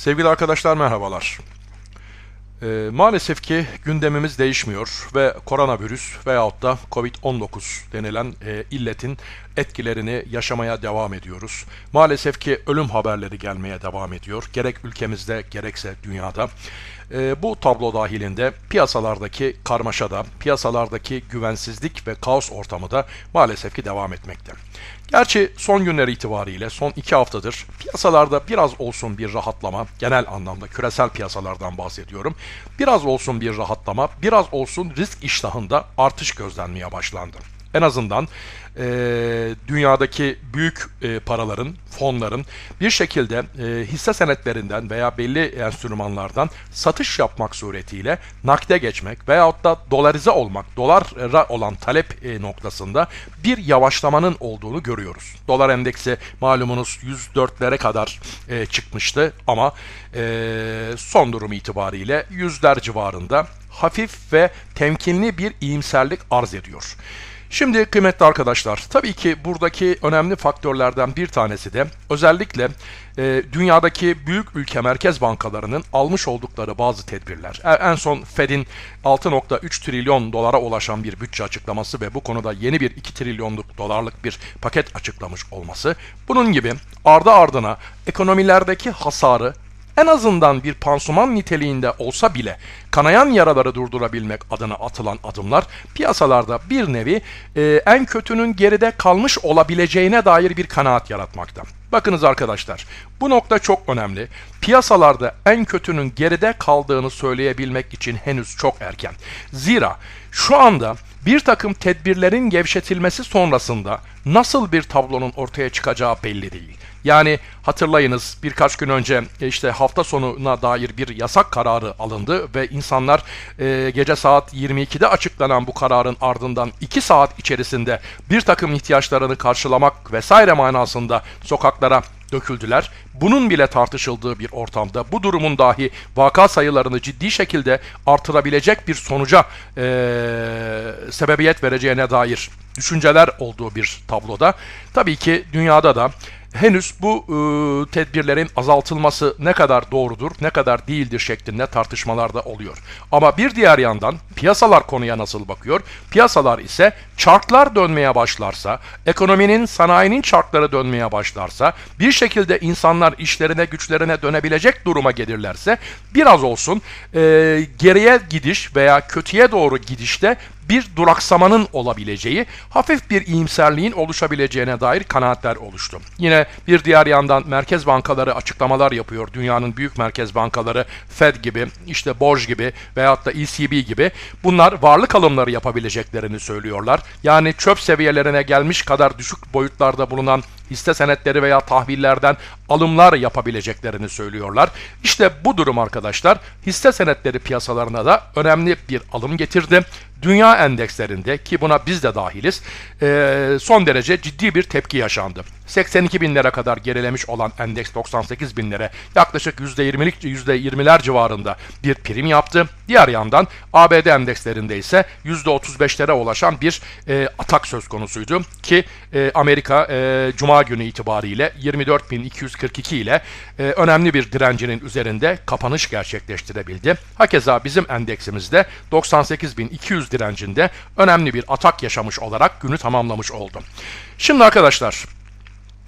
Sevgili arkadaşlar merhabalar. Ee, maalesef ki gündemimiz değişmiyor ve koronavirüs veyahut da Covid-19 denilen e, illetin etkilerini yaşamaya devam ediyoruz. Maalesef ki ölüm haberleri gelmeye devam ediyor. Gerek ülkemizde gerekse dünyada. Ee, bu tablo dahilinde piyasalardaki karmaşada, piyasalardaki güvensizlik ve kaos ortamı da maalesef ki devam etmekte. Gerçi son günler itibariyle son iki haftadır piyasalarda biraz olsun bir rahatlama, genel anlamda küresel piyasalardan bahsediyorum. Biraz olsun bir rahatlama, biraz olsun risk iştahında artış gözlenmeye başlandı. En azından e, dünyadaki büyük e, paraların, fonların bir şekilde e, hisse senetlerinden veya belli enstrümanlardan satış yapmak suretiyle nakde geçmek veyahut da dolarize olmak, dolara olan talep e, noktasında bir yavaşlamanın olduğunu görüyoruz. Dolar endeksi malumunuz 104'lere kadar e, çıkmıştı ama e, son durum itibariyle yüzler civarında hafif ve temkinli bir iyimserlik arz ediyor. Şimdi kıymetli arkadaşlar, tabii ki buradaki önemli faktörlerden bir tanesi de özellikle e, dünyadaki büyük ülke merkez bankalarının almış oldukları bazı tedbirler. E, en son Fed'in 6.3 trilyon dolara ulaşan bir bütçe açıklaması ve bu konuda yeni bir 2 trilyonluk dolarlık bir paket açıklamış olması. Bunun gibi ardı ardına ekonomilerdeki hasarı en azından bir pansuman niteliğinde olsa bile kanayan yaraları durdurabilmek adına atılan adımlar piyasalarda bir nevi e, en kötünün geride kalmış olabileceğine dair bir kanaat yaratmakta. Bakınız arkadaşlar bu nokta çok önemli. Piyasalarda en kötünün geride kaldığını söyleyebilmek için henüz çok erken. Zira şu anda bir takım tedbirlerin gevşetilmesi sonrasında nasıl bir tablonun ortaya çıkacağı belli değil. Yani hatırlayınız birkaç gün önce e, işte hafta sonuna dair bir yasak kararı alındı ve insanlar e, gece saat 22'de açıklanan bu kararın ardından 2 saat içerisinde bir takım ihtiyaçlarını karşılamak vesaire manasında sokaklara döküldüler. Bunun bile tartışıldığı bir ortamda bu durumun dahi vaka sayılarını ciddi şekilde artırabilecek bir sonuca e, sebebiyet vereceğine dair düşünceler olduğu bir tabloda. Tabii ki dünyada da henüz bu e, tedbirlerin azaltılması ne kadar doğrudur, ne kadar değildir şeklinde tartışmalar da oluyor. Ama bir diğer yandan piyasalar konuya nasıl bakıyor? Piyasalar ise çarklar dönmeye başlarsa, ekonominin, sanayinin çarkları dönmeye başlarsa, bir şekilde insanlar işlerine, güçlerine dönebilecek duruma gelirlerse biraz olsun e, geriye gidiş veya kötüye doğru gidişte bir duraksamanın olabileceği, hafif bir iyimserliğin oluşabileceğine dair kanaatler oluştu. Yine bir diğer yandan merkez bankaları açıklamalar yapıyor. Dünyanın büyük merkez bankaları Fed gibi, işte Borj gibi veyahut da ECB gibi bunlar varlık alımları yapabileceklerini söylüyorlar. Yani çöp seviyelerine gelmiş kadar düşük boyutlarda bulunan hisse senetleri veya tahvillerden alımlar yapabileceklerini söylüyorlar. İşte bu durum arkadaşlar hisse senetleri piyasalarına da önemli bir alım getirdi. Dünya endekslerinde ki buna biz de dahiliz son derece ciddi bir tepki yaşandı. 82 binlere kadar gerilemiş olan endeks 98 binlere yaklaşık %20'lik %20'ler civarında bir prim yaptı. Diğer yandan ABD endekslerinde ise %35'lere ulaşan bir e, atak söz konusuydu ki e, Amerika e, Cuma günü itibariyle 24.242 ile e, önemli bir direncinin üzerinde kapanış gerçekleştirebildi. Hakeza bizim endeksimizde 98.200 direncinde önemli bir atak yaşamış olarak günü tamamlamış oldu. Şimdi arkadaşlar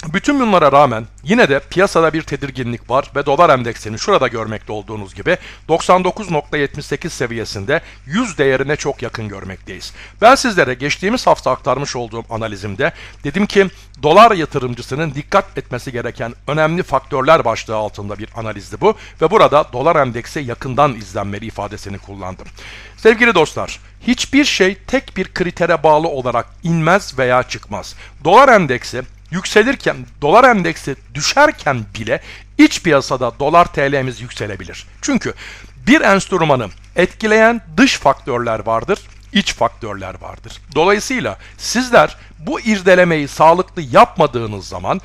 bütün bunlara rağmen yine de piyasada bir tedirginlik var ve dolar endeksinin şurada görmekte olduğunuz gibi 99.78 seviyesinde 100 değerine çok yakın görmekteyiz. Ben sizlere geçtiğimiz hafta aktarmış olduğum analizimde dedim ki dolar yatırımcısının dikkat etmesi gereken önemli faktörler başlığı altında bir analizdi bu ve burada dolar endeksi yakından izlenmeli ifadesini kullandım. Sevgili dostlar, hiçbir şey tek bir kritere bağlı olarak inmez veya çıkmaz. Dolar endeksi yükselirken, dolar endeksi düşerken bile iç piyasada dolar TL'miz yükselebilir. Çünkü bir enstrümanı etkileyen dış faktörler vardır, iç faktörler vardır. Dolayısıyla sizler bu irdelemeyi sağlıklı yapmadığınız zaman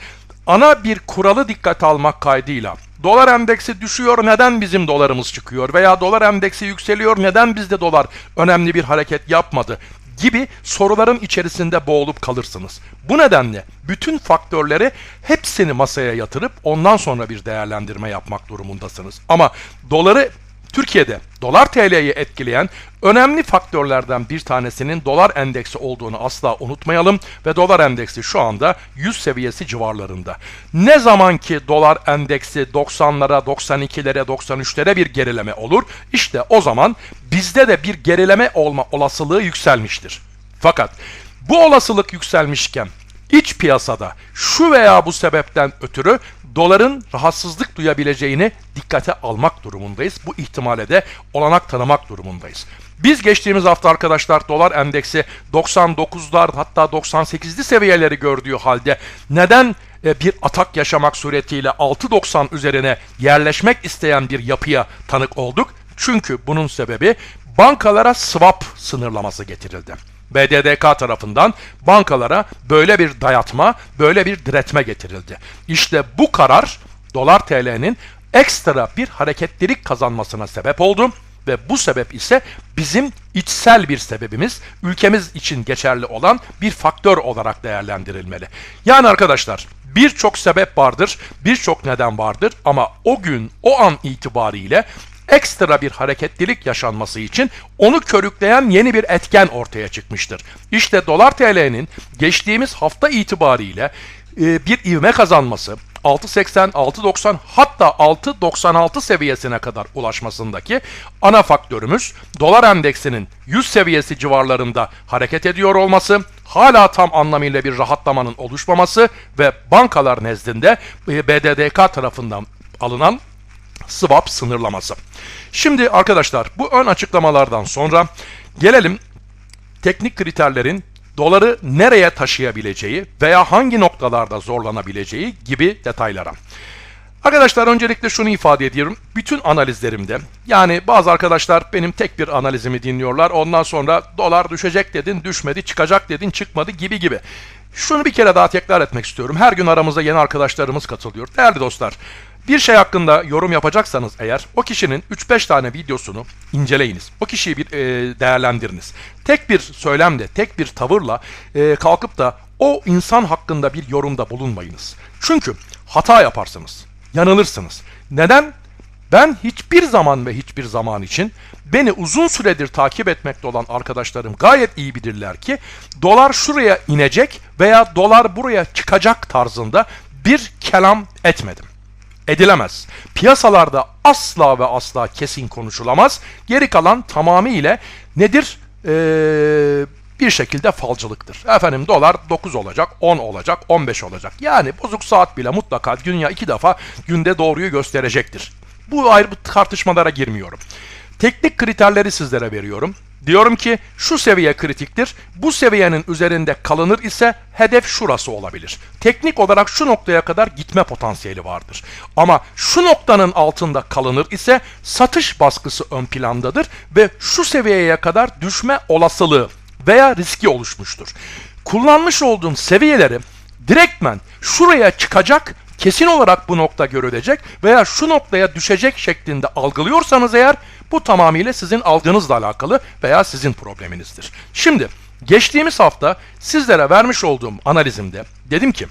ana bir kuralı dikkate almak kaydıyla dolar endeksi düşüyor neden bizim dolarımız çıkıyor veya dolar endeksi yükseliyor neden bizde dolar önemli bir hareket yapmadı gibi soruların içerisinde boğulup kalırsınız. Bu nedenle bütün faktörleri hepsini masaya yatırıp ondan sonra bir değerlendirme yapmak durumundasınız. Ama doları Türkiye'de dolar TL'yi etkileyen önemli faktörlerden bir tanesinin dolar endeksi olduğunu asla unutmayalım ve dolar endeksi şu anda 100 seviyesi civarlarında. Ne zaman ki dolar endeksi 90'lara, 92'lere, 93'lere bir gerileme olur, işte o zaman bizde de bir gerileme olma olasılığı yükselmiştir. Fakat bu olasılık yükselmişken iç piyasada şu veya bu sebepten ötürü doların rahatsızlık duyabileceğini dikkate almak durumundayız. Bu ihtimale de olanak tanımak durumundayız. Biz geçtiğimiz hafta arkadaşlar dolar endeksi 99'lar hatta 98'li seviyeleri gördüğü halde neden e, bir atak yaşamak suretiyle 6.90 üzerine yerleşmek isteyen bir yapıya tanık olduk? Çünkü bunun sebebi bankalara swap sınırlaması getirildi. BDDK tarafından bankalara böyle bir dayatma, böyle bir diretme getirildi. İşte bu karar dolar TL'nin ekstra bir hareketlilik kazanmasına sebep oldu ve bu sebep ise bizim içsel bir sebebimiz, ülkemiz için geçerli olan bir faktör olarak değerlendirilmeli. Yani arkadaşlar birçok sebep vardır, birçok neden vardır ama o gün, o an itibariyle ekstra bir hareketlilik yaşanması için onu körükleyen yeni bir etken ortaya çıkmıştır. İşte dolar TL'nin geçtiğimiz hafta itibariyle e, bir ivme kazanması, 6.80, 6.90 hatta 6.96 seviyesine kadar ulaşmasındaki ana faktörümüz dolar endeksinin 100 seviyesi civarlarında hareket ediyor olması, hala tam anlamıyla bir rahatlamanın oluşmaması ve bankalar nezdinde e, BDDK tarafından alınan swap sınırlaması. Şimdi arkadaşlar bu ön açıklamalardan sonra gelelim teknik kriterlerin doları nereye taşıyabileceği veya hangi noktalarda zorlanabileceği gibi detaylara. Arkadaşlar öncelikle şunu ifade ediyorum. Bütün analizlerimde yani bazı arkadaşlar benim tek bir analizimi dinliyorlar. Ondan sonra dolar düşecek dedin düşmedi, çıkacak dedin çıkmadı gibi gibi. Şunu bir kere daha tekrar etmek istiyorum. Her gün aramızda yeni arkadaşlarımız katılıyor. Değerli dostlar, bir şey hakkında yorum yapacaksanız eğer o kişinin 3-5 tane videosunu inceleyiniz. O kişiyi bir e, değerlendiriniz. Tek bir söylemle, tek bir tavırla e, kalkıp da o insan hakkında bir yorumda bulunmayınız. Çünkü hata yaparsınız, yanılırsınız. Neden? Ben hiçbir zaman ve hiçbir zaman için beni uzun süredir takip etmekte olan arkadaşlarım gayet iyi bilirler ki dolar şuraya inecek veya dolar buraya çıkacak tarzında bir kelam etmedim edilemez. Piyasalarda asla ve asla kesin konuşulamaz. Geri kalan tamamıyla nedir? Ee, bir şekilde falcılıktır. Efendim dolar 9 olacak, 10 olacak, 15 olacak. Yani bozuk saat bile mutlaka dünya iki defa günde doğruyu gösterecektir. Bu ayrı tartışmalara girmiyorum. Teknik kriterleri sizlere veriyorum. Diyorum ki şu seviye kritiktir. Bu seviyenin üzerinde kalınır ise hedef şurası olabilir. Teknik olarak şu noktaya kadar gitme potansiyeli vardır. Ama şu noktanın altında kalınır ise satış baskısı ön plandadır ve şu seviyeye kadar düşme olasılığı veya riski oluşmuştur. Kullanmış olduğum seviyeleri direktmen şuraya çıkacak kesin olarak bu nokta görülecek veya şu noktaya düşecek şeklinde algılıyorsanız eğer bu tamamıyla sizin algınızla alakalı veya sizin probleminizdir. Şimdi geçtiğimiz hafta sizlere vermiş olduğum analizimde dedim ki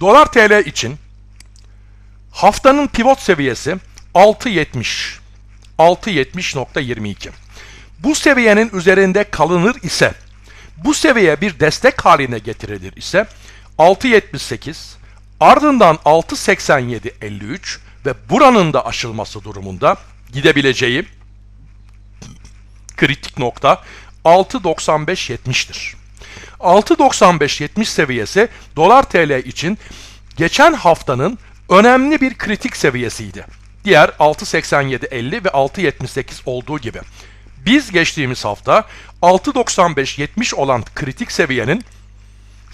dolar TL için haftanın pivot seviyesi 6.70 6.70.22 bu seviyenin üzerinde kalınır ise bu seviye bir destek haline getirilir ise 6.78 ardından 6.87.53 ve buranın da aşılması durumunda gidebileceği kritik nokta 6.95.70'tir. 6.95.70 seviyesi dolar TL için geçen haftanın önemli bir kritik seviyesiydi. Diğer 6.87.50 ve 6.78 olduğu gibi. Biz geçtiğimiz hafta 6.95.70 olan kritik seviyenin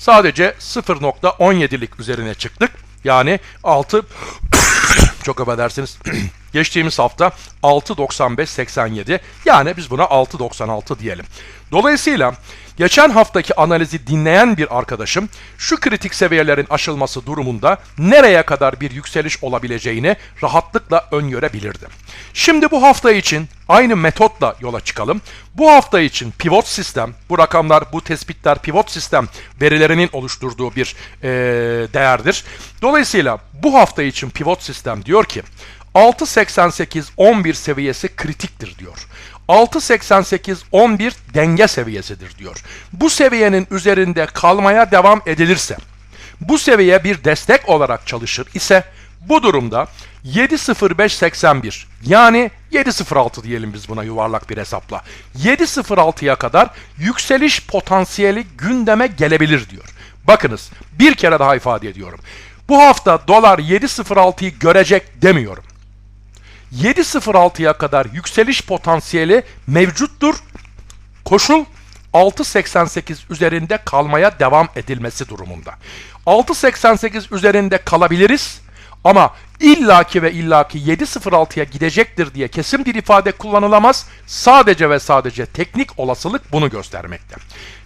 sadece 0.17'lik üzerine çıktık. Yani 6 çok affedersiniz Geçtiğimiz hafta 6.95.87 yani biz buna 6.96 diyelim. Dolayısıyla geçen haftaki analizi dinleyen bir arkadaşım şu kritik seviyelerin aşılması durumunda nereye kadar bir yükseliş olabileceğini rahatlıkla öngörebilirdi. Şimdi bu hafta için aynı metotla yola çıkalım. Bu hafta için pivot sistem, bu rakamlar, bu tespitler pivot sistem verilerinin oluşturduğu bir e, değerdir. Dolayısıyla bu hafta için pivot sistem diyor ki 6.88-11 seviyesi kritiktir diyor. 6.88-11 denge seviyesidir diyor. Bu seviyenin üzerinde kalmaya devam edilirse, bu seviye bir destek olarak çalışır ise bu durumda 7.0581 yani 7.06 diyelim biz buna yuvarlak bir hesapla. 7.06'ya kadar yükseliş potansiyeli gündeme gelebilir diyor. Bakınız bir kere daha ifade ediyorum. Bu hafta dolar 7.06'yı görecek demiyorum. 7.06'ya kadar yükseliş potansiyeli mevcuttur. Koşul 6.88 üzerinde kalmaya devam edilmesi durumunda. 6.88 üzerinde kalabiliriz ama illaki ve illaki 7.06'ya gidecektir diye kesin bir ifade kullanılamaz. Sadece ve sadece teknik olasılık bunu göstermekte.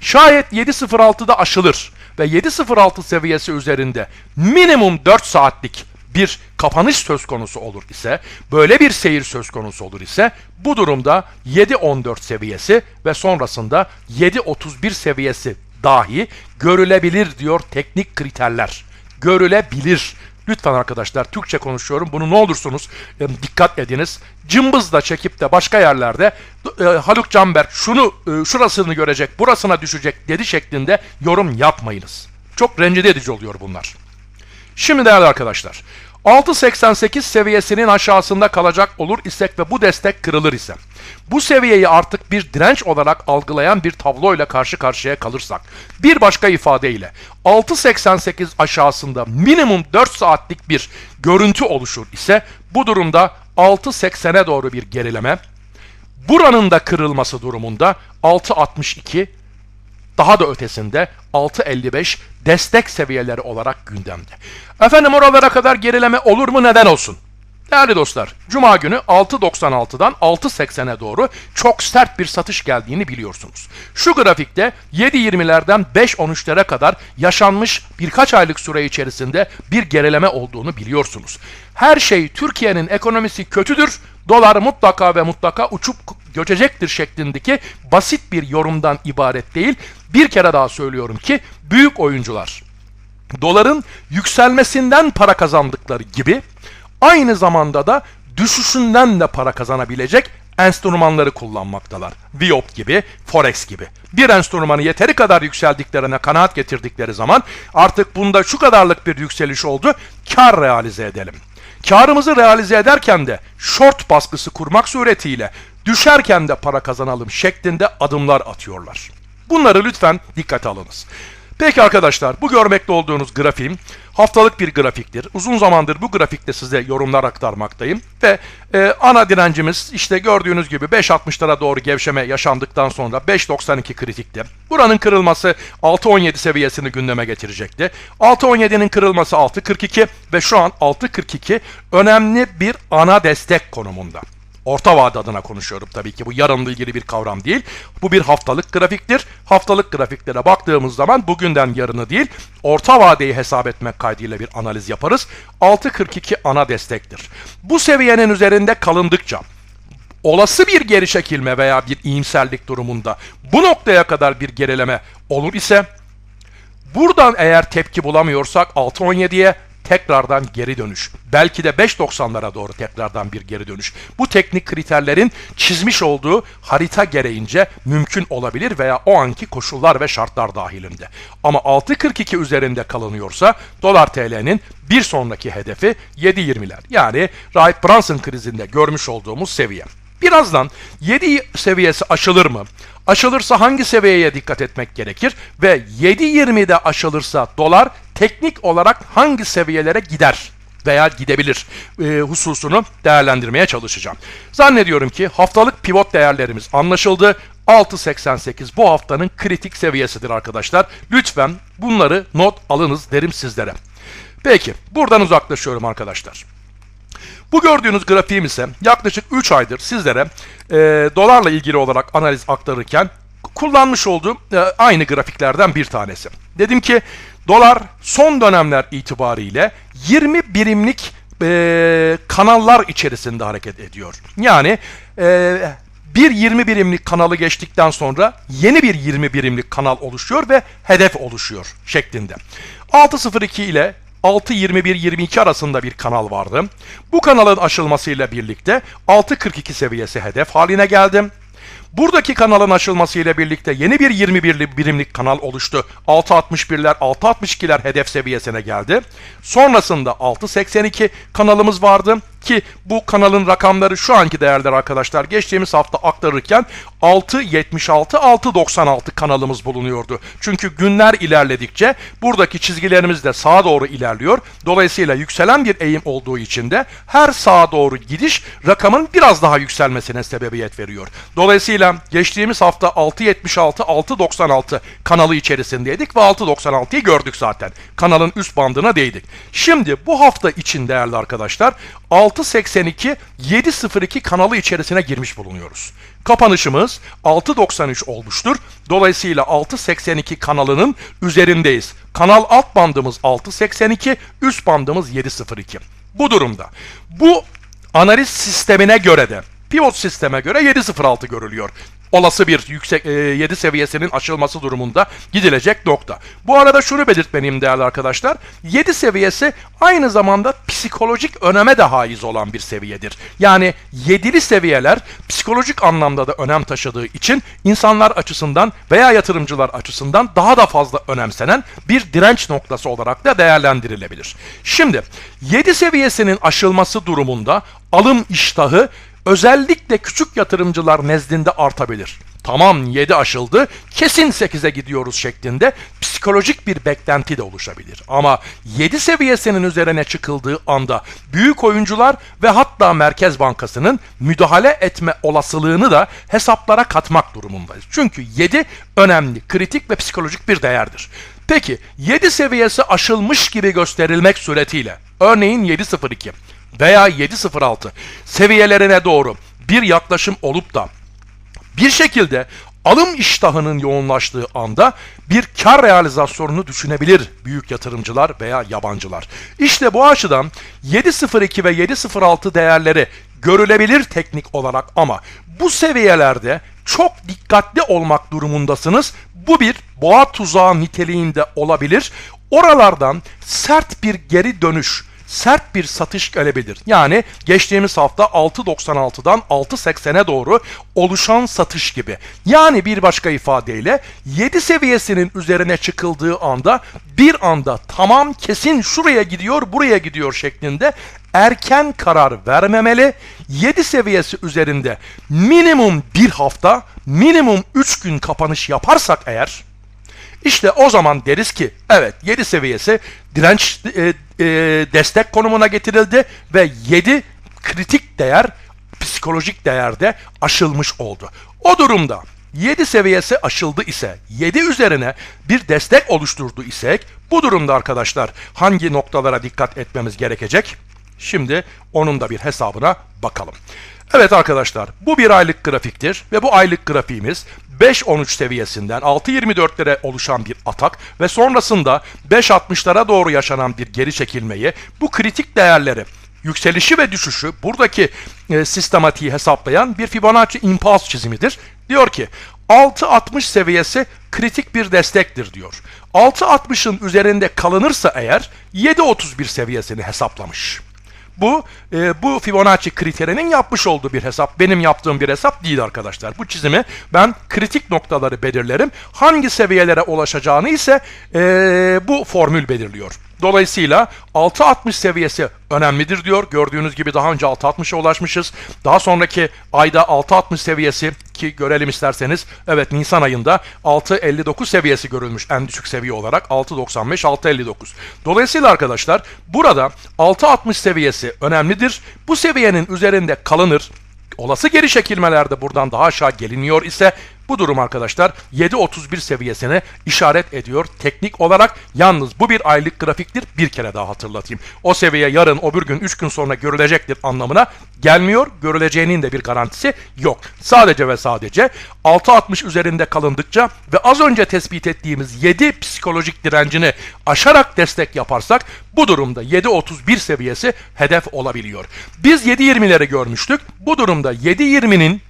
Şayet 7.06'da aşılır ve 7.06 seviyesi üzerinde minimum 4 saatlik bir kapanış söz konusu olur ise, böyle bir seyir söz konusu olur ise bu durumda 7.14 seviyesi ve sonrasında 7.31 seviyesi dahi görülebilir diyor teknik kriterler. Görülebilir. Lütfen arkadaşlar Türkçe konuşuyorum. Bunu ne olursunuz dikkat ediniz. Cımbızla çekip de başka yerlerde e, Haluk Canberk şunu e, şurasını görecek, burasına düşecek dedi şeklinde yorum yapmayınız. Çok rencide edici oluyor bunlar. Şimdi değerli arkadaşlar, 6.88 seviyesinin aşağısında kalacak olur isek ve bu destek kırılır ise, bu seviyeyi artık bir direnç olarak algılayan bir tabloyla karşı karşıya kalırsak, bir başka ifadeyle 6.88 aşağısında minimum 4 saatlik bir görüntü oluşur ise, bu durumda 6.80'e doğru bir gerileme, buranın da kırılması durumunda 6.62 daha da ötesinde 6.55 destek seviyeleri olarak gündemde. Efendim oralara kadar gerileme olur mu neden olsun? Değerli dostlar, Cuma günü 6.96'dan 6.80'e doğru çok sert bir satış geldiğini biliyorsunuz. Şu grafikte 7.20'lerden 5.13'lere kadar yaşanmış birkaç aylık süre içerisinde bir gerileme olduğunu biliyorsunuz. Her şey Türkiye'nin ekonomisi kötüdür, dolar mutlaka ve mutlaka uçup göçecektir şeklindeki basit bir yorumdan ibaret değil. Bir kere daha söylüyorum ki büyük oyuncular doların yükselmesinden para kazandıkları gibi aynı zamanda da düşüşünden de para kazanabilecek enstrümanları kullanmaktalar. Viop gibi, Forex gibi. Bir enstrümanı yeteri kadar yükseldiklerine kanaat getirdikleri zaman artık bunda şu kadarlık bir yükseliş oldu, kar realize edelim. Karımızı realize ederken de short baskısı kurmak suretiyle düşerken de para kazanalım şeklinde adımlar atıyorlar. Bunları lütfen dikkate alınız. Peki arkadaşlar bu görmekte olduğunuz grafiğim haftalık bir grafiktir. Uzun zamandır bu grafikte size yorumlar aktarmaktayım. Ve e, ana direncimiz işte gördüğünüz gibi 5.60'lara doğru gevşeme yaşandıktan sonra 5.92 kritikti. Buranın kırılması 6.17 seviyesini gündeme getirecekti. 6.17'nin kırılması 6.42 ve şu an 6.42 önemli bir ana destek konumunda. Orta vade adına konuşuyorum tabii ki. Bu yarınla ilgili bir kavram değil. Bu bir haftalık grafiktir. Haftalık grafiklere baktığımız zaman bugünden yarını değil, orta vadeyi hesap etmek kaydıyla bir analiz yaparız. 6.42 ana destektir. Bu seviyenin üzerinde kalındıkça olası bir geri çekilme veya bir iyimserlik durumunda bu noktaya kadar bir gerileme olur ise buradan eğer tepki bulamıyorsak 6.17'ye tekrardan geri dönüş. Belki de 5.90'lara doğru tekrardan bir geri dönüş. Bu teknik kriterlerin çizmiş olduğu harita gereğince mümkün olabilir veya o anki koşullar ve şartlar dahilinde. Ama 6.42 üzerinde kalınıyorsa dolar TL'nin bir sonraki hedefi 7.20'ler. Yani Rahip Brunson krizinde görmüş olduğumuz seviye. Birazdan 7 seviyesi aşılır mı? Aşılırsa hangi seviyeye dikkat etmek gerekir? Ve 7.20'de aşılırsa dolar teknik olarak hangi seviyelere gider? veya gidebilir e, hususunu değerlendirmeye çalışacağım. Zannediyorum ki haftalık pivot değerlerimiz anlaşıldı. 6.88 bu haftanın kritik seviyesidir arkadaşlar. Lütfen bunları not alınız derim sizlere. Peki buradan uzaklaşıyorum arkadaşlar. Bu gördüğünüz grafiğim ise yaklaşık 3 aydır sizlere e, dolarla ilgili olarak analiz aktarırken kullanmış olduğum e, aynı grafiklerden bir tanesi. Dedim ki dolar son dönemler itibariyle 20 birimlik e, kanallar içerisinde hareket ediyor. Yani e, bir 20 birimlik kanalı geçtikten sonra yeni bir 20 birimlik kanal oluşuyor ve hedef oluşuyor şeklinde. 6.02 ile 6.21-22 arasında bir kanal vardı. Bu kanalın aşılmasıyla birlikte 6.42 seviyesi hedef haline geldi. Buradaki kanalın açılmasıyla birlikte yeni bir 21 birimlik kanal oluştu. 6.61'ler, 6.62'ler hedef seviyesine geldi. Sonrasında 6.82 kanalımız vardı ki bu kanalın rakamları şu anki değerler arkadaşlar geçtiğimiz hafta aktarırken 6.76, 6.96 kanalımız bulunuyordu. Çünkü günler ilerledikçe buradaki çizgilerimiz de sağa doğru ilerliyor. Dolayısıyla yükselen bir eğim olduğu için de her sağa doğru gidiş rakamın biraz daha yükselmesine sebebiyet veriyor. Dolayısıyla geçtiğimiz hafta 6.76, 6.96 kanalı içerisindeydik ve 6.96'yı gördük zaten. Kanalın üst bandına değdik. Şimdi bu hafta için değerli arkadaşlar 6.82, 7.02 kanalı içerisine girmiş bulunuyoruz. Kapanışımız 6.93 olmuştur. Dolayısıyla 6.82 kanalının üzerindeyiz. Kanal alt bandımız 6.82, üst bandımız 7.02. Bu durumda bu analiz sistemine göre de pivot sisteme göre 7.06 görülüyor. Olası bir yüksek e, 7 seviyesinin aşılması durumunda gidilecek nokta. Bu arada şunu belirtmeliyim değerli arkadaşlar. 7 seviyesi aynı zamanda psikolojik öneme de haiz olan bir seviyedir. Yani 7'li seviyeler psikolojik anlamda da önem taşıdığı için insanlar açısından veya yatırımcılar açısından daha da fazla önemsenen bir direnç noktası olarak da değerlendirilebilir. Şimdi 7 seviyesinin aşılması durumunda alım iştahı özellikle küçük yatırımcılar nezdinde artabilir. Tamam 7 aşıldı, kesin 8'e gidiyoruz şeklinde psikolojik bir beklenti de oluşabilir. Ama 7 seviyesinin üzerine çıkıldığı anda büyük oyuncular ve hatta Merkez Bankası'nın müdahale etme olasılığını da hesaplara katmak durumundayız. Çünkü 7 önemli, kritik ve psikolojik bir değerdir. Peki 7 seviyesi aşılmış gibi gösterilmek suretiyle örneğin 7.02 veya 7.06 seviyelerine doğru bir yaklaşım olup da bir şekilde alım iştahının yoğunlaştığı anda bir kar realizasyonunu düşünebilir büyük yatırımcılar veya yabancılar. İşte bu açıdan 7.02 ve 7.06 değerleri görülebilir teknik olarak ama bu seviyelerde çok dikkatli olmak durumundasınız. Bu bir boğa tuzağı niteliğinde olabilir. Oralardan sert bir geri dönüş, sert bir satış gelebilir. Yani geçtiğimiz hafta 6.96'dan 6.80'e doğru oluşan satış gibi. Yani bir başka ifadeyle 7 seviyesinin üzerine çıkıldığı anda bir anda tamam kesin şuraya gidiyor buraya gidiyor şeklinde erken karar vermemeli. 7 seviyesi üzerinde minimum bir hafta minimum 3 gün kapanış yaparsak eğer işte o zaman deriz ki evet 7 seviyesi direnç e, e, destek konumuna getirildi ve 7 kritik değer psikolojik değerde aşılmış oldu. O durumda 7 seviyesi aşıldı ise 7 üzerine bir destek oluşturdu isek bu durumda arkadaşlar hangi noktalara dikkat etmemiz gerekecek? Şimdi onun da bir hesabına bakalım. Evet arkadaşlar bu bir aylık grafiktir ve bu aylık grafiğimiz 5.13 seviyesinden 6.24'lere oluşan bir atak ve sonrasında 5.60'lara doğru yaşanan bir geri çekilmeyi bu kritik değerleri yükselişi ve düşüşü buradaki e, sistematiği hesaplayan bir Fibonacci impulse çizimidir. Diyor ki 6.60 seviyesi kritik bir destektir diyor. 6.60'ın üzerinde kalınırsa eğer 7.31 seviyesini hesaplamış. Bu e, bu Fibonacci kriterinin yapmış olduğu bir hesap. Benim yaptığım bir hesap değil arkadaşlar. Bu çizimi ben kritik noktaları belirlerim. Hangi seviyelere ulaşacağını ise e, bu formül belirliyor. Dolayısıyla 6.60 seviyesi önemlidir diyor. Gördüğünüz gibi daha önce 6.60'a ulaşmışız. Daha sonraki ayda 6.60 seviyesi ki görelim isterseniz. Evet Nisan ayında 6.59 seviyesi görülmüş en düşük seviye olarak 6.95 6.59. Dolayısıyla arkadaşlar burada 6.60 seviyesi önemlidir. Bu seviyenin üzerinde kalınır olası geri çekilmelerde buradan daha aşağı geliniyor ise Bu durum arkadaşlar 7.31 seviyesine işaret ediyor teknik olarak. Yalnız bu bir aylık grafiktir. Bir kere daha hatırlatayım. O seviye yarın, öbür gün, 3 gün sonra görülecektir anlamına gelmiyor. Görüleceğinin de bir garantisi yok. Sadece ve sadece 6.60 üzerinde kalındıkça ve az önce tespit ettiğimiz 7 psikolojik direncini aşarak destek yaparsak bu durumda 7.31 seviyesi hedef olabiliyor. Biz 7.20'leri görmüştük. Bu durumda 7.20'nin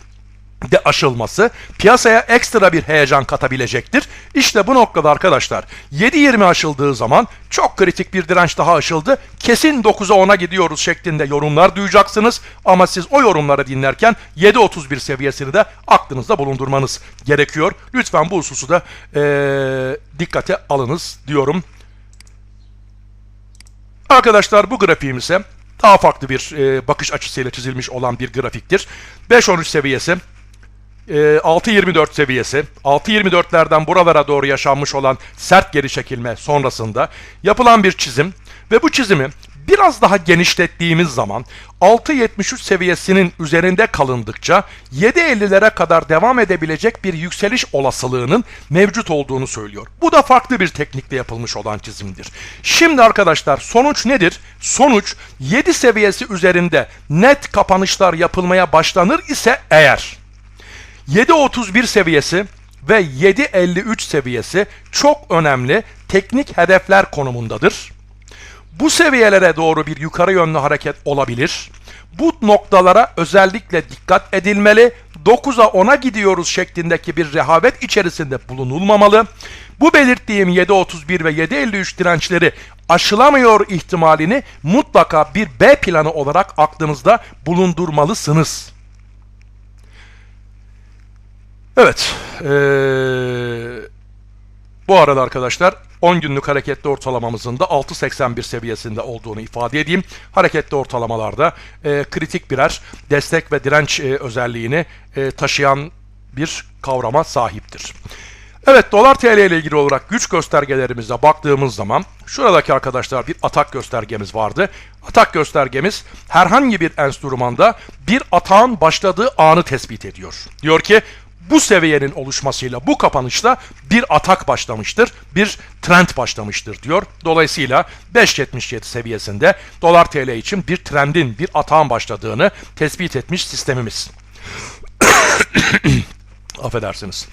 de aşılması piyasaya ekstra bir heyecan katabilecektir. İşte bu noktada arkadaşlar 7.20 aşıldığı zaman çok kritik bir direnç daha aşıldı. Kesin 9'a 10'a gidiyoruz şeklinde yorumlar duyacaksınız. Ama siz o yorumları dinlerken 7.31 seviyesini de aklınızda bulundurmanız gerekiyor. Lütfen bu hususu da eee, dikkate alınız diyorum. Arkadaşlar bu grafiğimize daha farklı bir e, bakış açısıyla çizilmiş olan bir grafiktir. 5-13 seviyesi, e, 6.24 seviyesi, 6.24'lerden buralara doğru yaşanmış olan sert geri çekilme sonrasında yapılan bir çizim ve bu çizimi biraz daha genişlettiğimiz zaman 6.73 seviyesinin üzerinde kalındıkça 7.50'lere kadar devam edebilecek bir yükseliş olasılığının mevcut olduğunu söylüyor. Bu da farklı bir teknikle yapılmış olan çizimdir. Şimdi arkadaşlar sonuç nedir? Sonuç 7 seviyesi üzerinde net kapanışlar yapılmaya başlanır ise eğer 7.31 seviyesi ve 7.53 seviyesi çok önemli teknik hedefler konumundadır. Bu seviyelere doğru bir yukarı yönlü hareket olabilir. Bu noktalara özellikle dikkat edilmeli. 9'a 10'a gidiyoruz şeklindeki bir rehavet içerisinde bulunulmamalı. Bu belirttiğim 7.31 ve 7.53 dirençleri aşılamıyor ihtimalini mutlaka bir B planı olarak aklınızda bulundurmalısınız. Evet. Ee, bu arada arkadaşlar 10 günlük hareketli ortalamamızın da 6.81 seviyesinde olduğunu ifade edeyim. Hareketli ortalamalarda e, kritik birer destek ve direnç e, özelliğini e, taşıyan bir kavrama sahiptir. Evet dolar TL ile ilgili olarak güç göstergelerimize baktığımız zaman şuradaki arkadaşlar bir atak göstergemiz vardı. Atak göstergemiz herhangi bir enstrümanda bir atağın başladığı anı tespit ediyor. Diyor ki bu seviyenin oluşmasıyla bu kapanışla bir atak başlamıştır, bir trend başlamıştır diyor. Dolayısıyla 5.77 seviyesinde dolar TL için bir trendin, bir atağın başladığını tespit etmiş sistemimiz. Affedersiniz.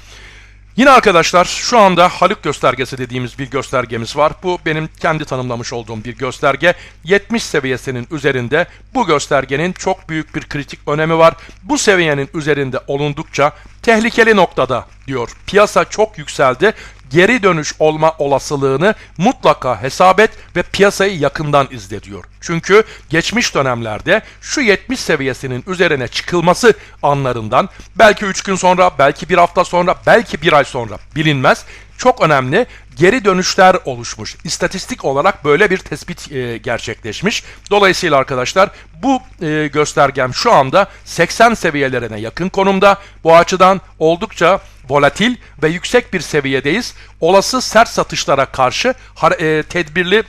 Yine arkadaşlar şu anda Haluk göstergesi dediğimiz bir göstergemiz var. Bu benim kendi tanımlamış olduğum bir gösterge. 70 seviyesinin üzerinde bu göstergenin çok büyük bir kritik önemi var. Bu seviyenin üzerinde olundukça tehlikeli noktada diyor. Piyasa çok yükseldi. Geri dönüş olma olasılığını mutlaka hesap et ve piyasayı yakından izle diyor. Çünkü geçmiş dönemlerde şu 70 seviyesinin üzerine çıkılması anlarından belki 3 gün sonra, belki bir hafta sonra, belki bir ay sonra bilinmez. Çok önemli geri dönüşler oluşmuş. İstatistik olarak böyle bir tespit e, gerçekleşmiş. Dolayısıyla arkadaşlar bu e, göstergem şu anda 80 seviyelerine yakın konumda. Bu açıdan oldukça volatil ve yüksek bir seviyedeyiz. Olası sert satışlara karşı e, tedbirli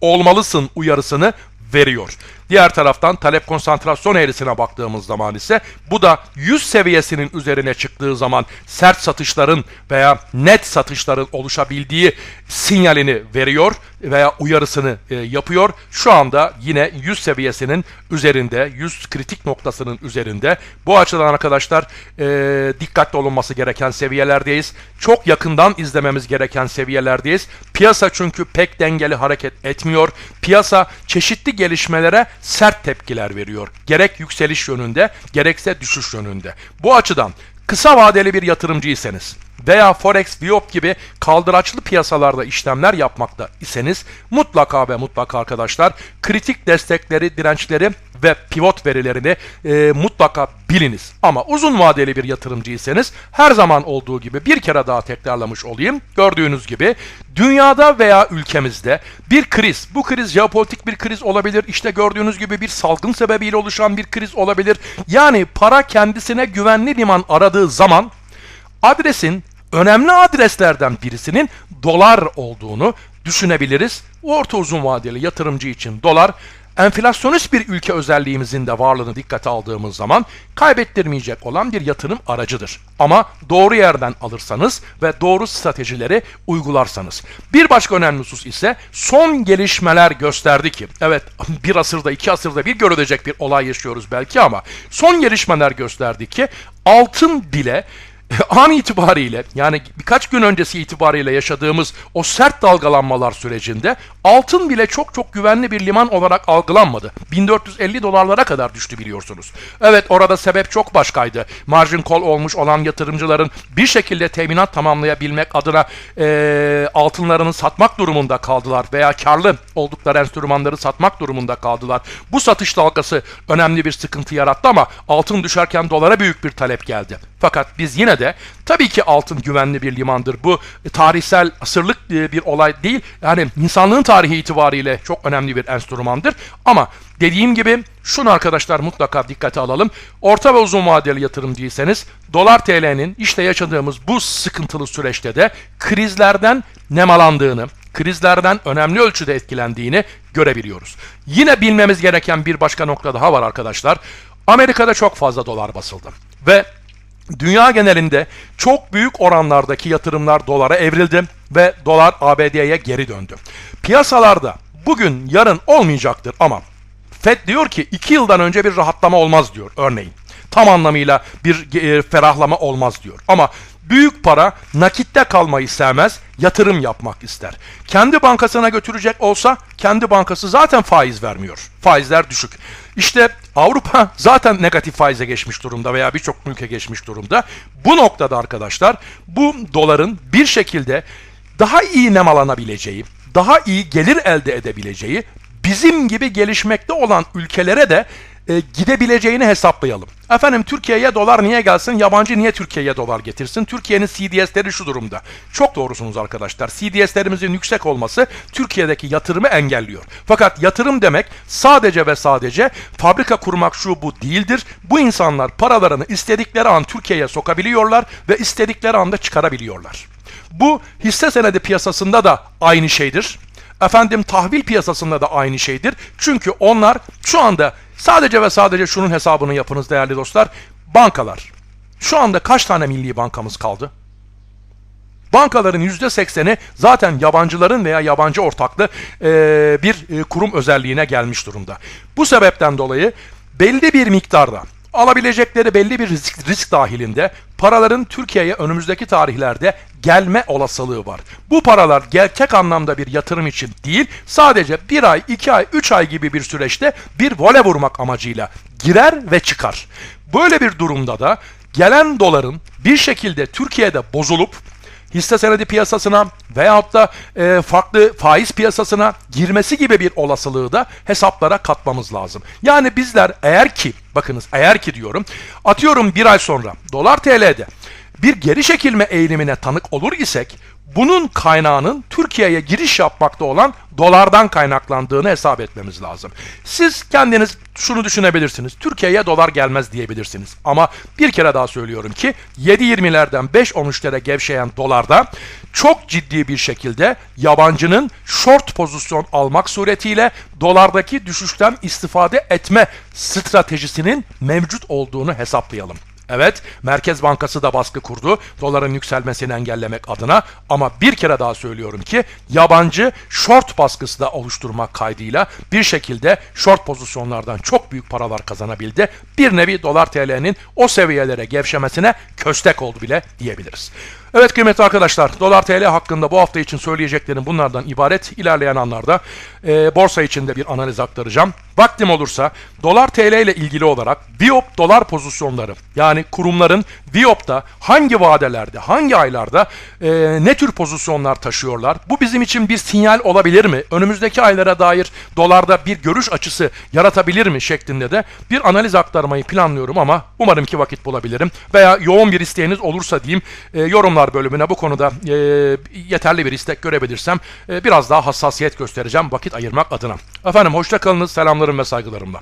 olmalısın uyarısını veriyor. Diğer taraftan talep konsantrasyon eğrisine baktığımız zaman ise bu da 100 seviyesinin üzerine çıktığı zaman sert satışların veya net satışların oluşabildiği sinyalini veriyor veya uyarısını e, yapıyor. Şu anda yine 100 seviyesinin üzerinde, 100 kritik noktasının üzerinde. Bu açıdan arkadaşlar e, dikkatli olunması gereken seviyelerdeyiz. Çok yakından izlememiz gereken seviyelerdeyiz. Piyasa çünkü pek dengeli hareket etmiyor. Piyasa çeşitli gelişmelere sert tepkiler veriyor. Gerek yükseliş yönünde gerekse düşüş yönünde. Bu açıdan kısa vadeli bir yatırımcıysanız veya Forex, Viyop gibi kaldıraçlı piyasalarda işlemler yapmakta iseniz mutlaka ve mutlaka arkadaşlar kritik destekleri, dirençleri ve pivot verilerini e, mutlaka biliniz. Ama uzun vadeli bir yatırımcıysanız her zaman olduğu gibi bir kere daha tekrarlamış olayım. Gördüğünüz gibi dünyada veya ülkemizde bir kriz, bu kriz jeopolitik bir kriz olabilir. İşte gördüğünüz gibi bir salgın sebebiyle oluşan bir kriz olabilir. Yani para kendisine güvenli liman aradığı zaman adresin önemli adreslerden birisinin dolar olduğunu düşünebiliriz. Orta uzun vadeli yatırımcı için dolar enflasyonist bir ülke özelliğimizin de varlığını dikkate aldığımız zaman kaybettirmeyecek olan bir yatırım aracıdır. Ama doğru yerden alırsanız ve doğru stratejileri uygularsanız. Bir başka önemli husus ise son gelişmeler gösterdi ki, evet bir asırda iki asırda bir görülecek bir olay yaşıyoruz belki ama son gelişmeler gösterdi ki altın bile an itibariyle yani birkaç gün öncesi itibariyle yaşadığımız o sert dalgalanmalar sürecinde altın bile çok çok güvenli bir liman olarak algılanmadı. 1450 dolarlara kadar düştü biliyorsunuz. Evet orada sebep çok başkaydı. Margin call olmuş olan yatırımcıların bir şekilde teminat tamamlayabilmek adına eee, altınlarını satmak durumunda kaldılar veya karlı oldukları enstrümanları satmak durumunda kaldılar. Bu satış dalgası önemli bir sıkıntı yarattı ama altın düşerken dolara büyük bir talep geldi. Fakat biz yine de tabii ki altın güvenli bir limandır. Bu e, tarihsel asırlık e, bir olay değil. Yani insanlığın tarihi itibariyle çok önemli bir enstrümandır. Ama dediğim gibi şunu arkadaşlar mutlaka dikkate alalım. Orta ve uzun vadeli yatırımcıysanız dolar TL'nin işte yaşadığımız bu sıkıntılı süreçte de krizlerden nemalandığını, krizlerden önemli ölçüde etkilendiğini görebiliyoruz. Yine bilmemiz gereken bir başka nokta daha var arkadaşlar. Amerika'da çok fazla dolar basıldı ve Dünya genelinde çok büyük oranlardaki yatırımlar dolara evrildi ve dolar ABD'ye geri döndü. Piyasalarda bugün yarın olmayacaktır ama Fed diyor ki 2 yıldan önce bir rahatlama olmaz diyor örneğin. Tam anlamıyla bir e, ferahlama olmaz diyor. Ama büyük para nakitte kalmayı sevmez, yatırım yapmak ister. Kendi bankasına götürecek olsa kendi bankası zaten faiz vermiyor. Faizler düşük. İşte Avrupa zaten negatif faize geçmiş durumda veya birçok ülke geçmiş durumda. Bu noktada arkadaşlar bu doların bir şekilde daha iyi nemalanabileceği, daha iyi gelir elde edebileceği, bizim gibi gelişmekte olan ülkelere de e, gidebileceğini hesaplayalım. Efendim Türkiye'ye dolar niye gelsin? Yabancı niye Türkiye'ye dolar getirsin? Türkiye'nin CDS'leri şu durumda. Çok doğrusunuz arkadaşlar. CDS'lerimizin yüksek olması Türkiye'deki yatırımı engelliyor. Fakat yatırım demek sadece ve sadece fabrika kurmak şu bu değildir. Bu insanlar paralarını istedikleri an Türkiye'ye sokabiliyorlar ve istedikleri anda çıkarabiliyorlar. Bu hisse senedi piyasasında da aynı şeydir. Efendim tahvil piyasasında da aynı şeydir. Çünkü onlar şu anda sadece ve sadece şunun hesabını yapınız değerli dostlar. Bankalar. Şu anda kaç tane milli bankamız kaldı? Bankaların %80'i zaten yabancıların veya yabancı ortaklı bir kurum özelliğine gelmiş durumda. Bu sebepten dolayı belli bir miktarda alabilecekleri belli bir risk, risk dahilinde paraların Türkiye'ye önümüzdeki tarihlerde gelme olasılığı var. Bu paralar gerçek anlamda bir yatırım için değil, sadece bir ay, iki ay, üç ay gibi bir süreçte bir vole vurmak amacıyla girer ve çıkar. Böyle bir durumda da gelen doların bir şekilde Türkiye'de bozulup hisse senedi piyasasına veyahut da e, farklı faiz piyasasına girmesi gibi bir olasılığı da hesaplara katmamız lazım. Yani bizler eğer ki, bakınız eğer ki diyorum, atıyorum bir ay sonra dolar TL'de bir geri çekilme eğilimine tanık olur isek, bunun kaynağının Türkiye'ye giriş yapmakta olan dolardan kaynaklandığını hesap etmemiz lazım. Siz kendiniz şunu düşünebilirsiniz. Türkiye'ye dolar gelmez diyebilirsiniz. Ama bir kere daha söylüyorum ki 7.20'lerden 5.13'lere gevşeyen dolarda çok ciddi bir şekilde yabancının short pozisyon almak suretiyle dolardaki düşüşten istifade etme stratejisinin mevcut olduğunu hesaplayalım. Evet, Merkez Bankası da baskı kurdu doların yükselmesini engellemek adına ama bir kere daha söylüyorum ki yabancı short baskısı da oluşturmak kaydıyla bir şekilde short pozisyonlardan çok büyük paralar kazanabildi. Bir nevi dolar TL'nin o seviyelere gevşemesine köstek oldu bile diyebiliriz. Evet kıymetli arkadaşlar, dolar TL hakkında bu hafta için söyleyeceklerim bunlardan ibaret. İlerleyen anlarda e, borsa için de bir analiz aktaracağım. Vaktim olursa dolar TL ile ilgili olarak Viop dolar pozisyonları yani kurumların Viop'ta hangi vadelerde, hangi aylarda e, ne tür pozisyonlar taşıyorlar? Bu bizim için bir sinyal olabilir mi? Önümüzdeki aylara dair dolarda bir görüş açısı yaratabilir mi şeklinde de bir analiz aktarmayı planlıyorum ama umarım ki vakit bulabilirim. Veya yoğun bir isteğiniz olursa diyeyim e, yorumlar bölümüne bu konuda e, yeterli bir istek görebilirsem e, biraz daha hassasiyet göstereceğim vakit ayırmak adına. Efendim hoşça kalınız, selamlarım ve saygılarımla.